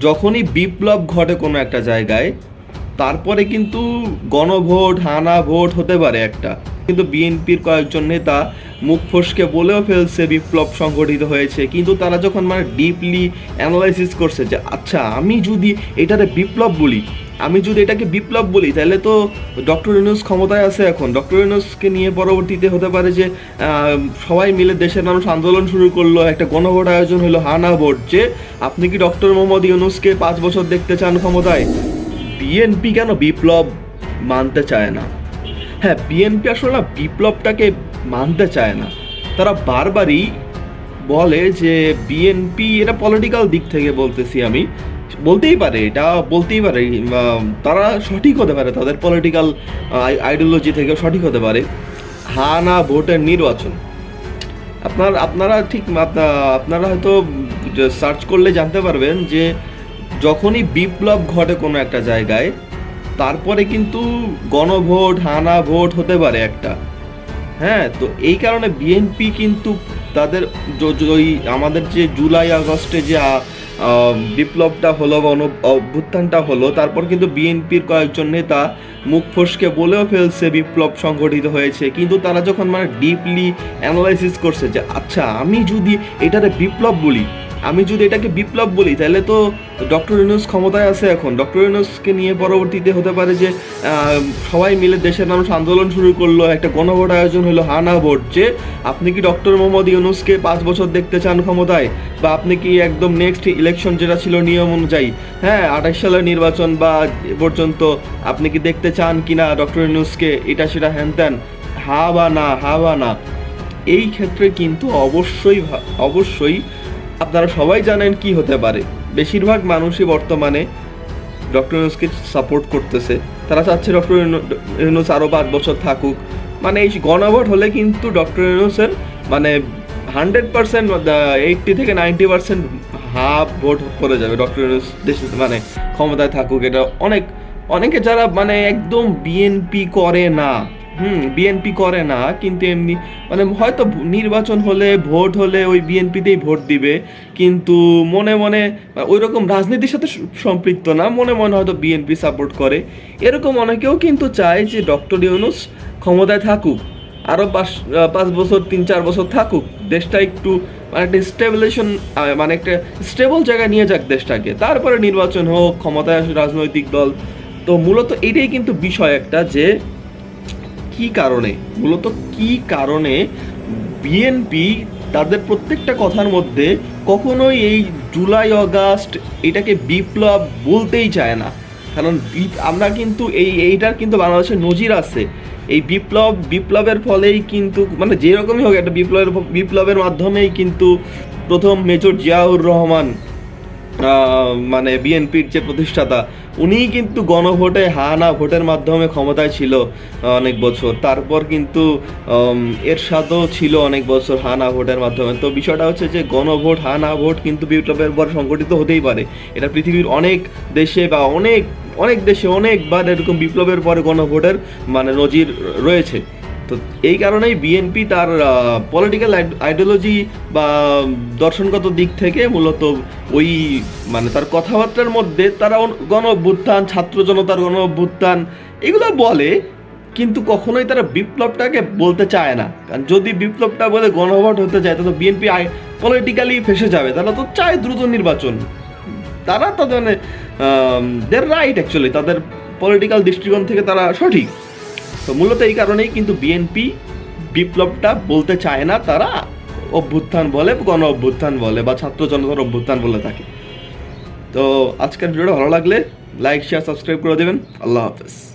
যখনই বিপ্লব ঘটে কোনো একটা জায়গায়, তারপরে কিন্তু গণভোট হানা ভোট হতে পারে একটা। কিন্তু বিএনপির কয়েকজন নেতা মুখ ফসকে বলেও ফেলছে বিপ্লব সংগঠিত হয়েছে। কিন্তু তারা যখন মানে ডিপলি অ্যানালাইসিস করছে যে আচ্ছা আমি যদি এটাতে বিপ্লব বলি আমি যদি এটাকে বিপ্লব বলি, তাহলে তো ডক্টর ইউনুস ক্ষমতায় আছে এখন। ডক্টর ইউনুসকে নিয়ে পরবর্তীতে হতে পারে যে সবাই মিলে দেশের মানুষ আন্দোলন শুরু করল, একটা গণভোট আয়োজন হলো হানা ভোট, যে আপনি কি ডক্টর মোহাম্মদ ইউনুসকে পাঁচ বছর দেখতে চান ক্ষমতায়? বিএনপি কেন বিপ্লব মানতে চায় না? হ্যাঁ বিএনপি আসলে বিপ্লবটাকে মানতে চায় না। তারা বারবারই বলে যে বিএনপি এটা পলিটিক্যাল দিক থেকে বলতেছি আমি। বলতেই পারে, এটা বলতেই পারে তারা সঠিক হতে পারে, তাদের পলিটিক্যাল আইডিওলজি থেকে সঠিক হতে পারে। হা না ভোটের নির্বাচন। আপনার, আপনারা ঠিক, আপনা- আপনারা হয়তো সার্চ করলে জানতে পারবেন যে, যখনই বিপ্লব ঘটে কোনো একটা জায়গায়, তারপরে কিন্তু গণভোট, হানা ভোট হতে পারে একটা। হ্যাঁ তো এই কারণে বিএনপি কিন্তু তাদের ওই আমাদের যে জুলাই আগস্টে যে বিপ্লবটা হলো বা অভ্যুত্থানটা হলো, তারপর কিন্তু বিএনপির কয়েকজন নেতা মুখ ফসকে বলেও ফেলছে বিপ্লব সংগঠিত হয়েছে। কিন্তু তারা যখন মানে ডিপলি অ্যানালাইসিস করছে যে আচ্ছা আমি যদি এটারে বিপ্লব বলি আমি যদি এটাকে বিপ্লব বলি, তাহলে তো ডক্টর ইউনুস ক্ষমতায় আছে এখন। ডক্টর ইউনুসকে নিয়ে পরবর্তীতে হতে পারে যে সবাই মিলে দেশের মানুষ আন্দোলন শুরু করল, একটা গণভোট আয়োজন হলো হানা ভোট, যে আপনি কি ডক্টর মোহাম্মদ ইউনুসকে পাঁচ বছর দেখতে চান ক্ষমতায়? বা আপনি কি একদম নেক্সট ইলেকশন যেটা ছিল নিয়ম অনুযায়ী হ্যাঁ আঠাশ সালের নির্বাচন বা এ পর্যন্ত আপনি কি দেখতে চান কি না ডক্টর ইউনুসকে, এটা সেটা হ্যান ত্যান, হা বা না, হা বা না। এই ক্ষেত্রে কিন্তু অবশ্যই অবশ্যই আপনারা সবাই জানেন কি হতে পারে। বেশিরভাগ মানুষই বর্তমানে ডক্টর ইউনুসকে সাপোর্ট করতেছে। তারা চাচ্ছে ডক্টর ইউনুস আরও পাঁচ বছর থাকুক। মানে এই গণভোট হলে কিন্তু ডক্টর ইউনুসের মানে হান্ড্রেড পার্সেন্ট এইটটি থেকে নাইনটি পার্সেন্ট হাফ ভোট পড়ে যাবে ডক্টর ইউনুস দেশে মানে ক্ষমতায় থাকুক। এটা অনেক, অনেকে যারা মানে একদম বিএনপি করে না। হুম বিএনপি করে না, কিন্তু এমনি মানে হয়তো নির্বাচন হলে, ভোট হলে ওই বিএনপিতেই ভোট দিবে, কিন্তু মনে মনে ওই রকম রাজনীতির সাথে সম্পৃক্ত না, মনে মনে হয়তো বিএনপি সাপোর্ট করে। এরকম অনেকেও কিন্তু চায় যে ডক্টর ইউনুস ক্ষমতায় থাকুক আরও পাঁচ পাঁচ বছর, তিন, চার বছর থাকুক, দেশটা একটু মানে একটা স্টেবিলাইজেশন মানে একটা স্টেবল জায়গায় নিয়ে যাক দেশটাকে। তারপরে নির্বাচন হোক, ক্ষমতায় আসুক রাজনৈতিক দল। তো মূলত এটাই কিন্তু বিষয় একটা যে কি কারণে? মূলত কি কারণে বিএনপি তাদের প্রত্যেকটা কথার মধ্যে কখনোই এই জুলাই, অগাস্ট এটাকে বিপ্লব বলতেই চায় না। কারণ আমরা কিন্তু এই, এইটার কিন্তু বাংলাদেশের নজির আছে। এই বিপ্লব, বিপ্লবের ফলেই কিন্তু মানে যেরকমই হোক একটা বিপ্লবের বিপ্লবের মাধ্যমেই কিন্তু প্রথম মেজর জিয়াউর রহমান মানে বিএনপির যে প্রতিষ্ঠাতা উনি কিন্তু গণভোটে হা না ভোটের মাধ্যমে ক্ষমতায় ছিল অনেক বছর। তারপর কিন্তু উম, এরশাদও ছিল অনেক বছর হা না ভোটের মাধ্যমে। তো বিষয়টা হচ্ছে যে গণভোট হা না ভোট কিন্তু বিপ্লবের পর সংগঠিত হতেই পারে। এটা পৃথিবীর অনেক দেশে বা অনেক অনেক দেশে অনেকবার এরকম বিপ্লবের পরে গণভোটের মানে নজির রয়েছে। তো এই কারণেই বিএনপি তার পলিটিক্যাল আইডিওলজি বা দর্শনগত দিক থেকে মূলত ওই মানে তার কথাবার্তার মধ্যে তারা গণ অভ্যুত্থান ছাত্র জনতার গণ অভ্যুত্থান এগুলো বলে, কিন্তু কখনোই তারা বিপ্লবটাকে বলতে চায় না। কারণ যদি বিপ্লবটা বলে গণভোট হতে চায়, তাহলে বিএনপি পলিটিক্যালি ফেসে যাবে। তারা তো চায় দ্রুত নির্বাচন। তারা তাদের মানে দের রাইট অ্যাকচুয়ালি তাদের পলিটিক্যাল দৃষ্টিকোণ থেকে তারা সঠিক। তো মূলত এই কারণেই কিন্তু বিএনপি বিপ্লবটা বলতে চায় না, তারা অভ্যুত্থান বলে, গণ অভ্যুত্থান বলে বা ছাত্র জনতার অভ্যুত্থান বলে থাকে। তো আজকের ভিডিওটা ভালো লাগলে লাইক শেয়ার সাবস্ক্রাইব করে দেবেন। আল্লাহ হাফেজ।